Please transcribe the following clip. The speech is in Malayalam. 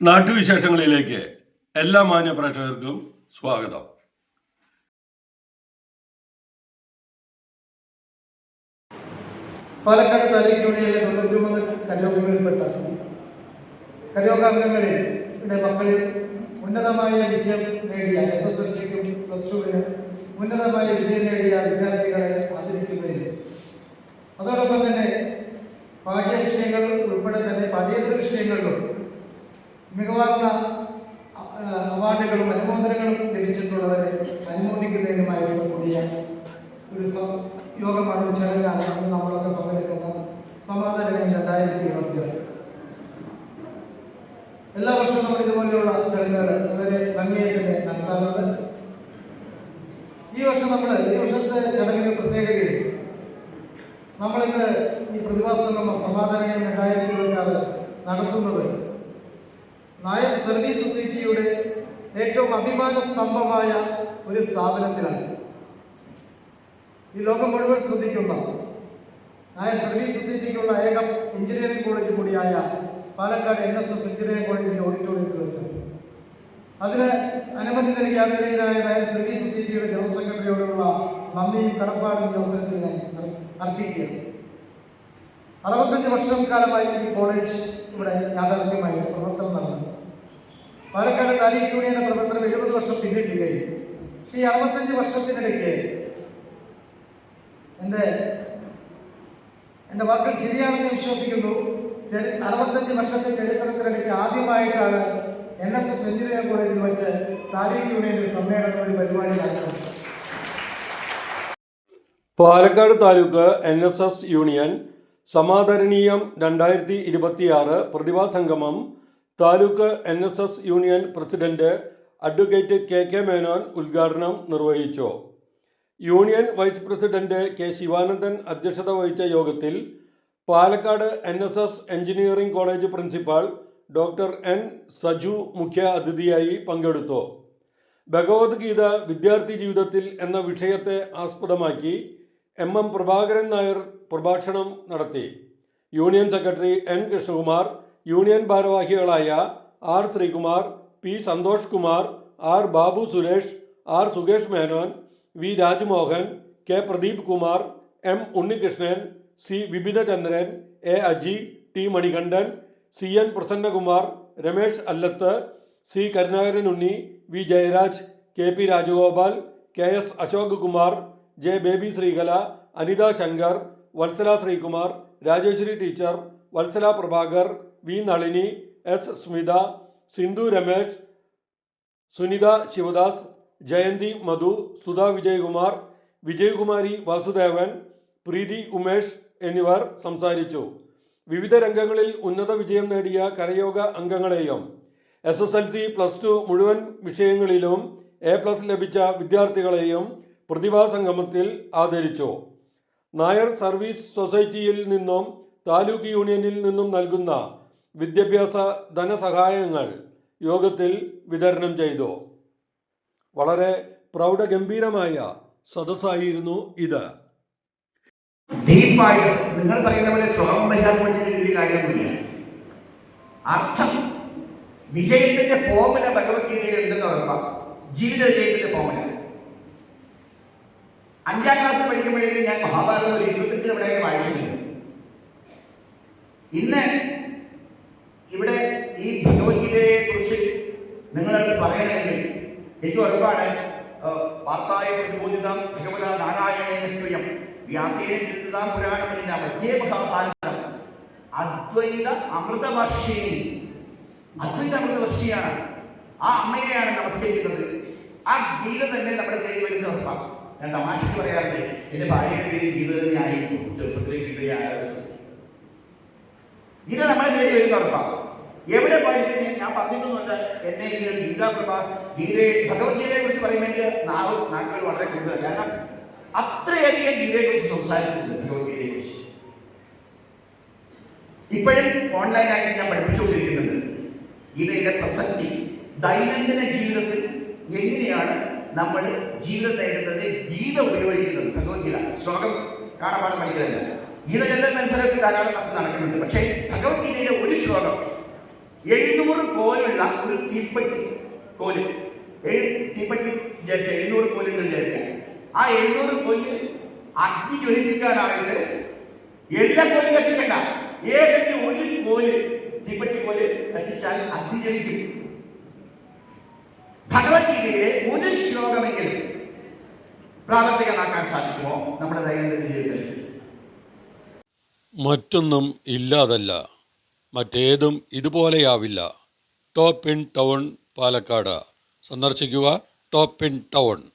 നാട്ടുവിശേഷങ്ങളിലേക്ക് എല്ലാ മാന്യ പ്രേക്ഷകർക്കും സ്വാഗതം. പാലക്കാട് താലൂക്ക് യൂണിയനിലെ തൊണ്ണൂറ്റിമൂന്ന് കരയോഗങ്ങളിൽപ്പെട്ട കരയോഗ അംഗങ്ങളിൽ ഇവിടെ മക്കളിൽ ഉന്നതമായ വിജയം നേടിയ എസ് എസ് എൽ സിക്കും പ്ലസ് ടുവിന് ഉന്നതമായ വിജയം അവാർഡുകളും അനുമോദനങ്ങളും ലഭിച്ചിട്ടുള്ളവരെ അനുമോദിക്കുന്നതിനുമായിട്ട് കൂടിയ ഒരു യോഗമാണ് ചടങ്ങാണ് അന്ന് നമ്മളൊക്കെ പങ്കെടുക്കുന്ന സമാധാന രണ്ടായിരത്തി ഇരുപത്തി എല്ലാ വർഷവും നമ്മൾ ഇതുപോലെയുള്ള ചടങ്ങുകൾ വളരെ ഭംഗിയായിട്ട് നടത്താറുണ്ട്. ഈ വർഷം നമ്മൾ ഈ വർഷത്തെ ചടങ്ങിന് പ്രത്യേകതയിൽ നമ്മളിന്ന് ഈ പ്രതിഭാസംഗമം സമാധാന രണ്ടായിരത്തി ഇരുപത്തിയാറ് നടത്തുന്നത് നായർ സർവീസ് സൊസൈറ്റിയുടെ ഏറ്റവും അഭിമാന സ്തംഭമായ ഒരു സ്ഥാപനത്തിലാണ്. ഈ ലോകം മുഴുവൻ ശ്രദ്ധിക്കുന്ന ആയ സർവീസ് സൊസൈറ്റിക്കുള്ള ഏക എഞ്ചിനീയറിംഗ് കോളേജ് കൂടിയായ Palakkad N S S engineering കോളേജിന്റെ ഓഡിറ്റോറിയത്തിൽ വെച്ച്. അതിന് അനുമതി നൽകി നായർ സർവീസ് സൊസൈറ്റിയുടെ ജനറൽ സെക്രട്ടറിയോടുള്ള നന്ദിയും കടപ്പാടും ഈ അർപ്പിക്കുകയാണ്. അറുപത്തഞ്ച് വർഷം കാലമായി ഈ കോളേജ് ഇവിടെ യാഥാർത്ഥ്യമായി പ്രവർത്തനം നടന്നു. പാലക്കാട് താലൂക്ക് യൂണിയന്റെ പ്രവർത്തനം എഴുപത് വർഷം പിന്നിടുകയും ഈ അറുപത്തഞ്ച് വർഷത്തിനിടയ്ക്ക് എന്റെ എന്റെ വാക്കുകൾ ശരിയാണെന്ന് വിശ്വസിക്കുന്നു. അറുപത്തഞ്ച് വർഷത്തെ ചരിത്രത്തിനിടയ്ക്ക് ആദ്യമായിട്ടാണ് എൻ എസ് എസ് എഞ്ചിനീയറിംഗ് കോളേജിൽ വെച്ച് താലൂക്ക് യൂണിയൻ സമ്മേളനം ഒരു പരിപാടി നടത്തുന്നത് Palakkad taluk N S S union സമാദരണീയം രണ്ടായിരത്തി ഇരുപത്തിയാറ് പ്രതിഭാ സംഗമം taluk N S S union president advocate K K Menon ഉദ്ഘാടനം നിർവഹിച്ചു. Union vice president K Sivanandan അധ്യക്ഷത വഹിച്ച യോഗത്തിൽ Palakkad N S S engineering college principal doctor N Saju മുഖ്യ അതിഥിയായി പങ്കെടുത്തു. ഭഗവത്ഗീത വിദ്യാർത്ഥി ജീവിതത്തിൽ എന്ന വിഷയത്തെ ആസ്പദമാക്കി എം എം പ്രഭാകരൻ നായർ പ്രഭാഷണം നടത്തി. Union secretary N Krishnakumar union ഭാരവാഹികളായ R Sreekumar P Santhosh Kumar R Babu Suresh R Sukesh Menon V Rajmohan K Pradeep Kumar M Unnikrishnan C Vipinachandran A Aji T Manikandan C N Prasannakumar Ramesh Allath C Karunakaran Unni V Jayaraj K P Rajagopal K S Ashok Kumar J Baby Sreekala Anitha Sankar Vatsala Sreekumar Rajeswari teacher Vatsala Prabhakar V Nalini S Smitha Sindhu Ramesh Sunitha Sivadas Jayanthi Madhu Sudha Vijayakumar Vijayakumari Vasudevan Preethi Umesh എന്നിവർ സംസാരിച്ചു. വിവിധ രംഗങ്ങളിൽ ഉന്നത വിജയം നേടിയ കരയോഗ അംഗങ്ങളെയും S S L C plus two മുഴുവൻ വിഷയങ്ങളിലും എ പ്ലസ് ലഭിച്ച വിദ്യാർത്ഥികളെയും പ്രതിഭാ സംഗമത്തിൽ ആദരിച്ചു. നായർ സർവീസ് സൊസൈറ്റിയിൽ നിന്നും താലൂക്ക് യൂണിയനിൽ നിന്നും നൽകുന്ന വിദ്യാഭ്യാസ ധനസഹായങ്ങൾ യോഗത്തിൽ വിതരണം ചെയ്തു. വളരെ പ്രൗഢഗംഭീരമായ സദസ്സായിരുന്നു ഇത്. നിങ്ങൾ പറയുന്ന പോലെ അർത്ഥം വിജയത്തിന്റെ ഫോമുല ഭഗവത്ഗീതയിൽ ഉണ്ടെന്ന് ഉറപ്പാണ് ജീവിത വിജയത്തിന്റെ ഫോമുല അഞ്ചാം ക്ലാസ് പഠിക്കുമ്പോഴേക്കും ഞാൻ മഹാഭാരതം ഒരു ഇരുപത്തഞ്ച് തവണയായിട്ട് വായിച്ചിട്ടുണ്ട്. ഇന്ന് പറയണമെങ്കിൽ എനിക്ക് ഒരുപാട് വാർത്തായ പ്രതിബോധിതം ഭഗവത നാരായണേന സ്വയം വ്യാസേന പുരാണമില്ല മധ്യേ മഹാഭാരതം അദ്വൈത അമൃതവർഷിണി. അദ്വൈത അമൃതവർഷിയാണ്. ആ അമ്മയെയാണ് നമസ്കരിക്കുന്നത് ആ ഗീത തന്നെ നമ്മുടെ തേടി വരുന്ന ഞാൻ തമാശക്ക് പറയാറുണ്ട് എന്റെ ഭാര്യയുടെ പേര് ഗീത തന്നെയായിരിക്കും ചെറുപ്പത്തിലെ ഗീതയാണ് ഗീത നമ്മളെ തേടി വരുന്ന ഉറപ്പാണ്. എവിടെ പോയിട്ട് ഞാൻ- പറഞ്ഞിട്ടൊന്നുമല്ല എന്നെ ഈ ഒരു ഗീതാപ്രഭ ഗീതയെ ഭഗവത്ഗീതയെ കുറിച്ച് പറയുമ്പോൾ എനിക്ക് നാവ് നാക്കുകൾ വളരെ കൂടുതൽ കാരണം അത്രയധികം ഗീതയെ കുറിച്ച് സംസാരിച്ചിട്ടുണ്ട് ഭഗവത്ഗീതയെ കുറിച്ച് ഇപ്പോഴും ഓൺലൈനായിട്ട് ഞാൻ പഠിപ്പിച്ചുകൊണ്ടിരിക്കുന്നുണ്ട്. ഗീതയുടെ പ്രസക്തി ദൈനംദിന ജീവിതത്തിൽ എങ്ങനെയാണ് നമ്മൾ ജീവിതം നേടുന്നത് ഗീത ഉപയോഗിക്കുന്നത്? ഭഗവത്ഗീത ശ്ലോകം കാണാപാഠം പഠിക്കുന്നില്ല ഗീത ചൊല്ലൽ മത്സരമൊക്കെ ധാരാളം നമുക്ക് നടക്കുന്നുണ്ട്. പക്ഷേ ഭഗവത്ഗീതയിലെ ഒരു ശ്ലോകം എഴുന്നൂറ് കോലുള്ള ഒരു തീപ്പറ്റി കോൽ. തീപ്പറ്റി? വിചാരിച്ച എഴുന്നൂറ് കോലുകൾ വിചാരിക്കാം. ആ എഴുന്നൂറ് കോൽ അഗ്നി ജ്വലിപ്പിക്കാനായിട്ട് എല്ലാ കോലും കത്തിക്കണ്ട. ഏതെങ്കിലും ഒരു കോൽ തീപ്പറ്റി കോൽ കത്തിച്ചാൽ അഗ്നി ജ്വലിക്കും. ഭഗവത്ഗീതയിലെ ഒരു ശ്ലോകമെങ്കിലും പ്രാവർത്തികമാക്കാൻ സാധിക്കുമോ? നമ്മുടെ ദൈനംദിന ജീവിതത്തിൽ. മറ്റൊന്നും ഇല്ലാതല്ല. മറ്റേതും ഇതുപോലെയാവില്ല. Top in town Palakkad. സന്ദർശിക്കുക. Top in town.